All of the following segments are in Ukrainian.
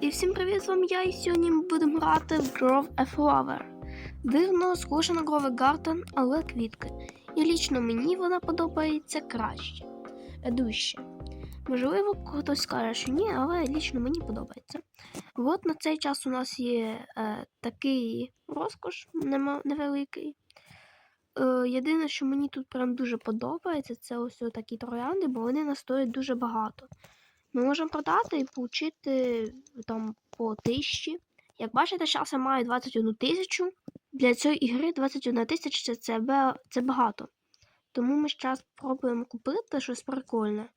І всім привіт, з вами я, і сьогодні ми будемо грати в Grove a Flower. Дивно, схоже на Grove Garden, але квітки. І лічно мені вона подобається краще. Дужче. Можливо, хтось скаже, що ні, але лічно мені подобається. От на цей час у нас є е, такий розкош невеликий. Е, єдине, що мені тут прям дуже подобається, це ось такі троянди, бо вони настоять дуже багато. Ми можемо продати і отримати там по тисячі. Як бачите, зараз я маю 21 тисячу. Для цієї ігри 21 тисяча це, це багато. Тому ми зараз спробуємо купити щось прикольне.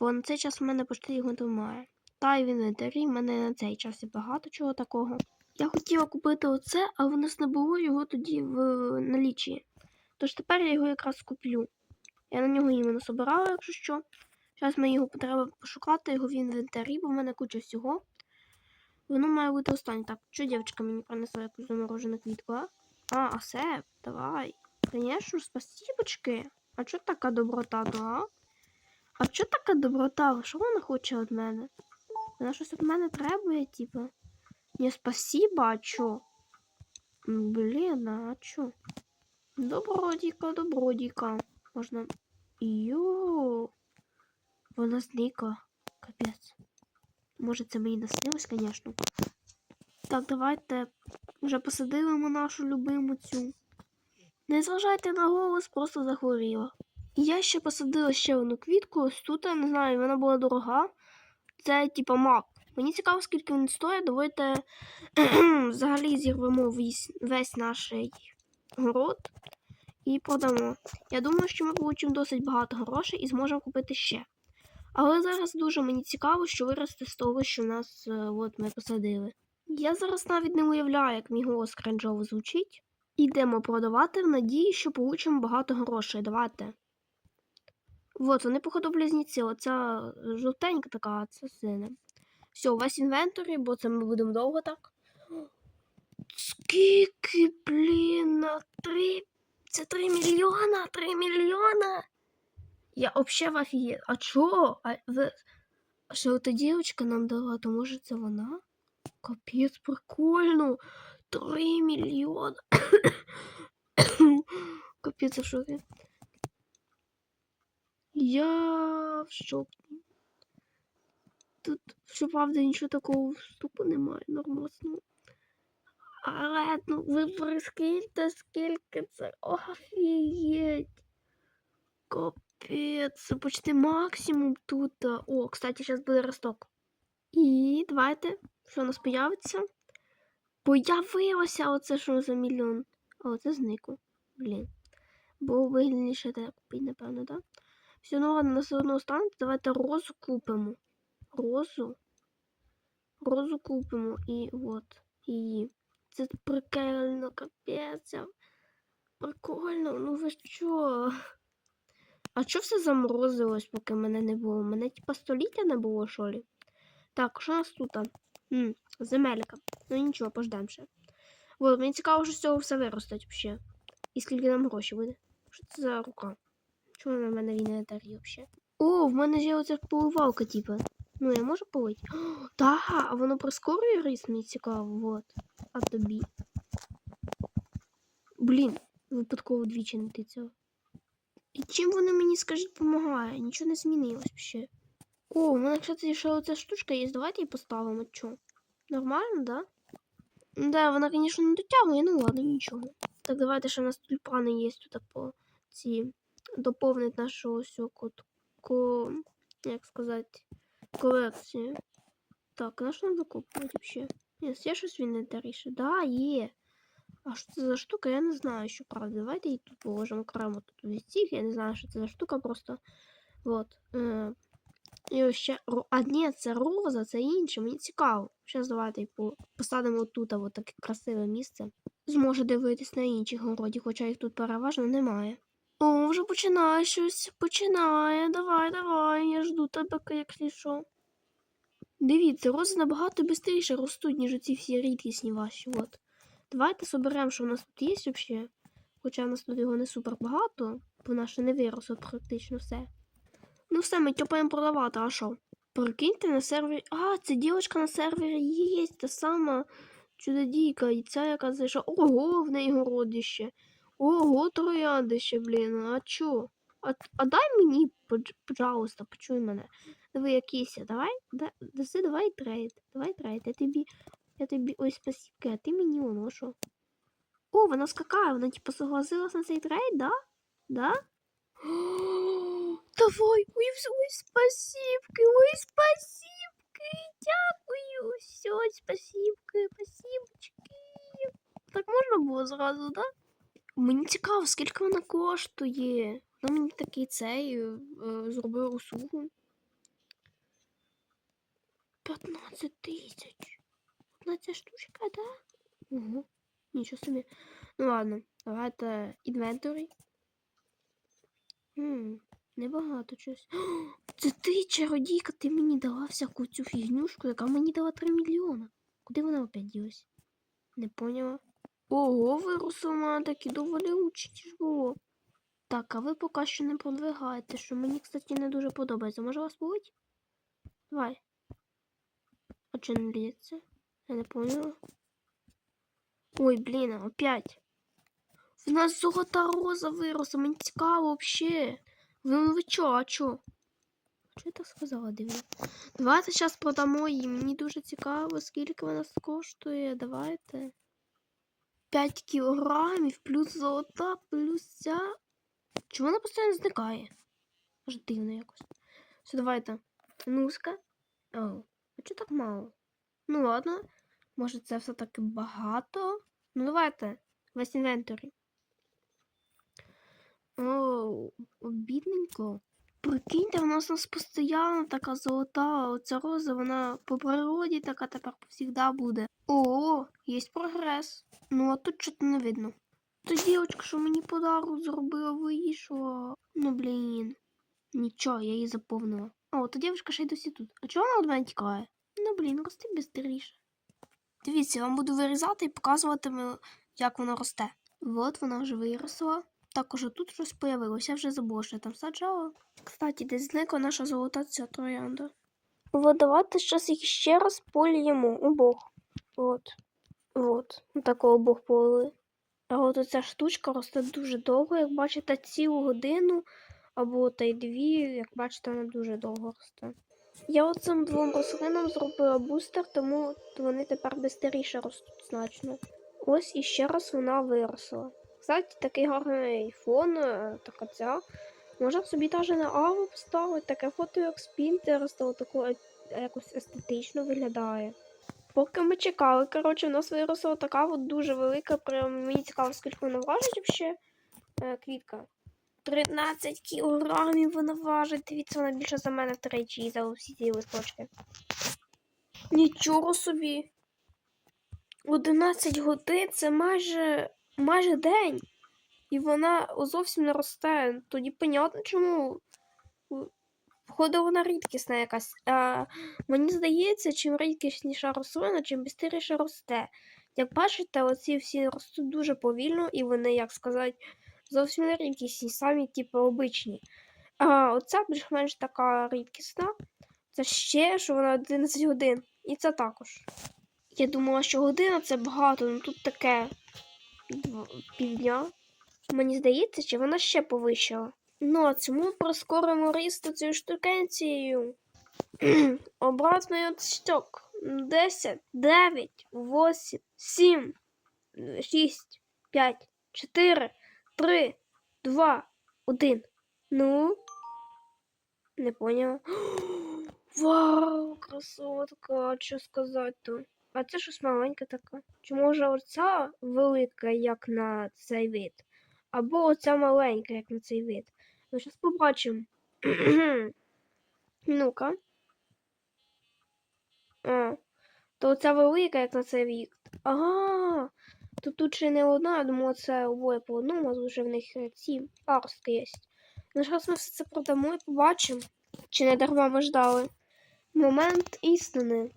Бо на цей час в мене почти його немає. Та й в інвентарі в мене на цей час є багато чого такого. Я хотіла купити оце, але в нас не було його тоді в налічі. Тож тепер я його якраз куплю. Я на нього іменно собирала, якщо що. Зараз ми його треба пошукати його в інвентарі, бо в мене куча всього. Воно має бути останнє. Так, що дівчинка мені принесла якусь заморожену квітку, а? А, а все, давай. Звісно, спасибочки. А чого така доброта, то, а? А чого така доброта? Що вона хоче від мене? Вона щось від мене требує, типу. Ні, спасибо, а чо? Блін, а чо? Добродіка, добродіка. Можна. Йоу. Вона зникла. Капець. Може, це мені наснилось, звісно. Так, давайте вже посадимо нашу любиму цю. Не зважайте на голос, просто захворіла. І я ще посадила ще одну квітку. Ось тут, я не знаю, вона була дорога. Це типа мак. Мені цікаво, скільки він стоїть. Давайте взагалі зірвемо весь, наш город і продамо. Я думаю, що ми получимо досить багато грошей і зможемо купити ще. Але зараз дуже мені цікаво, що виросте з того, що нас е, от ми посадили. Я зараз навіть не уявляю, як мій голос кринжово звучить. Ідемо продавати в надії, що получимо багато грошей. Давайте. От, вони, походу, близнюці. Оця жовтенька така, це синя. Все, весь інвентарі, бо це ми будемо довго так. Скільки, блін, на три. Це 3 мільйона, 3 мільйона. Я вообще в офігеть. А чо? А ви... Що та дівчинка нам дала, то може це вона? Капець, прикольно. 3 мільйона. Капець, а що ви? Я в шокі. Тут, щоправда, нічого такого вступу немає нормально. Але ну ви прискільте, скільки це офігеть. Капець, це почти максимум тут. О, кстати, зараз буде росток. І давайте, що у нас появиться? Появилося оце що за мільйон. А оце зникло. Блін. Бо вигідніше те купити, напевно, так? Все, ну ладно, на все одно останеться. Давайте розу купимо. Розу. Розу купимо і от її. Це прикольно, капець. Прикольно, ну ви що? А що все заморозилось, поки мене не було? Мене типа століття не було, що ли? Так, що у нас тут? М, земелька. Ну нічого, пождем ще. Вот, мені цікаво, що з цього все виростить взагалі. І скільки нам грошей буде. Що це за рука? Чому в мене в інвентарі взагалі? О, в мене ж є оця поливалка, типу. Ну, я можу полити? О, а воно прискорює ріст, мені цікаво, вот. А тобі. Блін, випадково двічі не тицяла. І чим воно мені, скажіть, допомагає? Нічого не змінилось ще. О, у мене, кстати, ще оця штучка є. Давайте її поставимо. Чо? Нормально, да? Да, вона, звісно, не дотягує, ну ладно, нічого. Так, давайте ще у нас тюльпани є тут по ці доповнить нашу ось. Ко... Як сказати, колекцію. Так, на що нам докупувати взагалі? Є щось в інвентарі ще? Да, є. А що це за штука, я не знаю, що правда. Давайте її тут положимо окремо тут від. Я не знаю, що це за штука просто. Вот. Е, і ще. А ні, це роза, це інше, мені цікаво. Зараз давайте посадимо тут, от таке красиве місце. Зможе дивитись на інші городі, хоча їх тут переважно немає. О, вже починає щось. Починає. Давай, давай, я жду тебе, як що. Дивіться, рози набагато швидше ростуть, ніж оці всі рідкісні ваші. От. Давайте соберемо, що в нас тут є взагалі. Хоча в нас тут його не супер багато, бо наше не виросло практично все. Ну все, ми тьопаємо продавати, а що? Прикиньте на сервері. А, це дівчинка на сервері є, та сама чудодійка. І ця, яка зайшла. Ого, в неї городище. Ого, трояндище, блін. А чо? А, а дай мені, пожалуйста, почуй мене. Диви, якийсь. я. Давай, да, даси, давай трейд. Давай трейд. Я тобі. Я тобі. Ой, спасибо, а ти мені воно що? О, вона скакає, вона типу согласилась на цей трейд, да? Да? Давай, ой, ой, спасибки, ой, спасибки, дякую, все, спасибки, спасибочки. Так можна було зразу, да? Мені цікаво, скільки вона коштує. Вона мені такий цей е, зробив услугу. 15 тисяч. Одна ця штучка, да? Угу. Нічого собі. Ну ладно, давайте інвентарі. Небагато щось. Це ти, чародійка, ти мені дала всяку цю фігнюшку, яка мені дала 3 мільйона. Куди вона опять ділась? Не поняла. Ого, виросло в мене такі доволі учить було. Так, а ви поки що не продвигаєте, що мені, кстати, не дуже подобається. Може вас болить? Давай. А чи не лється? Я не поняла. Ой, блін, опять. В нас золота роза виросла, мені цікаво вообще. Ви, ви чо, а чо? Що я так сказала, дивно? Давайте зараз продамо її. Мені дуже цікаво, скільки вона коштує. Давайте. 5 кілограмів, плюс золота, плюс ця. Чому вона постійно зникає? Аж дивно якось. Все, давайте. Ну-ска. Оу, а чого так мало? Ну ладно. Може це все-таки багато? Ну давайте. Весь інвентарі. Оу, обідненько. Прикиньте, у нас у нас постійно така золота. Оця роза, вона по природі така тепер завжди буде. О, є прогрес. Ну, а тут чого не видно. Та дівчинка, що мені подарок зробила, вийшла. Ну, блін. Нічого, я її заповнила. О, та дівчинка ще й досі тут. А чого вона від мене тікає? Ну, блін, рости бистріше. Дивіться, я вам буду вирізати і показувати, як вона росте. От вона вже виросла. Також тут щось появилося, вже забула, що я там саджала. Кстати, десь зникла наша золота ця троянда. Вот давайте зараз їх ще раз поліємо обох. От. От. Такого обох полили. А от оця штучка росте дуже довго, як бачите, цілу годину або та й дві, як бачите, вона дуже довго росте. Я оцим двом рослинам зробила бустер, тому вони тепер швидше ростуть значно. Ось і ще раз вона виросла. Кстати, такий гарний фон, е, така ця. Можна собі навіть на аву поставити, таке фото, як з Pinterest, таку е- якось естетично виглядає. Поки ми чекали, коротше, у нас виросла така от дуже велика, прям мені цікаво, скільки вона важить взагалі. Е, квітка. 13 кілограмів вона важить. Дивіться, вона більше за мене втричі і за усі ці листочки. Нічого собі. 11 годин це майже майже день. І вона зовсім не росте. Тоді понятно, чому. Походу, вона рідкісна якась. А, мені здається, чим рідкісніша рослина, чим швидше росте. Як бачите, оці всі ростуть дуже повільно, і вони, як сказати, зовсім не рідкісні, самі, типу, обичні. А оця більш-менш така рідкісна. Це ще, що вона 11 годин. І це також. Я думала, що година це багато, але тут таке півдня. Мені здається, чи вона ще повищила. Ну, а цьому прискоримо ріст цією штукенцією. Обратний отсток. 10, 9, 8, 7, 6, 5, 4, 3, 2, 1. Ну. Не поняла. Вау, красотка, що сказати-то. А це щось маленьке таке. Чи може оця велика, як на цей вид? Або оця маленька, як на цей вид. Ну, зараз побачимо. Ну-ка. А, то оця велика, як на цей вид. Ага. То тут ще не одна, я думала, це обоє по одному, а тут вже в них е, ці паростки є. Ну, зараз ми все це продамо і побачимо. Чи не дарма ми ждали. Момент істини.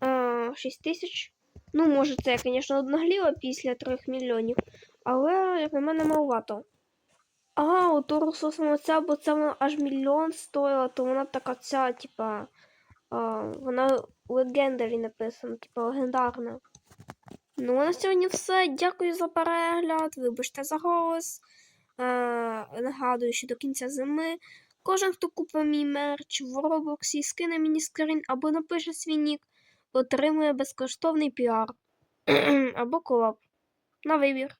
А, 6 тисяч. Ну, може, це, звісно, одногліло після 3 мільйонів. Але, як на мене, маловато. А, от Урсус саме ця, бо це вона аж мільйон стоїла, то вона така ця, типа. А, вона легендарі написана, типа легендарна. Ну, на сьогодні все. Дякую за перегляд. Вибачте за голос. Е, нагадую, що до кінця зими кожен, хто купив мій мерч в Роблоксі, скине мені скрін або напише свій нік, отримує безкоштовний піар або колаб. На вибір.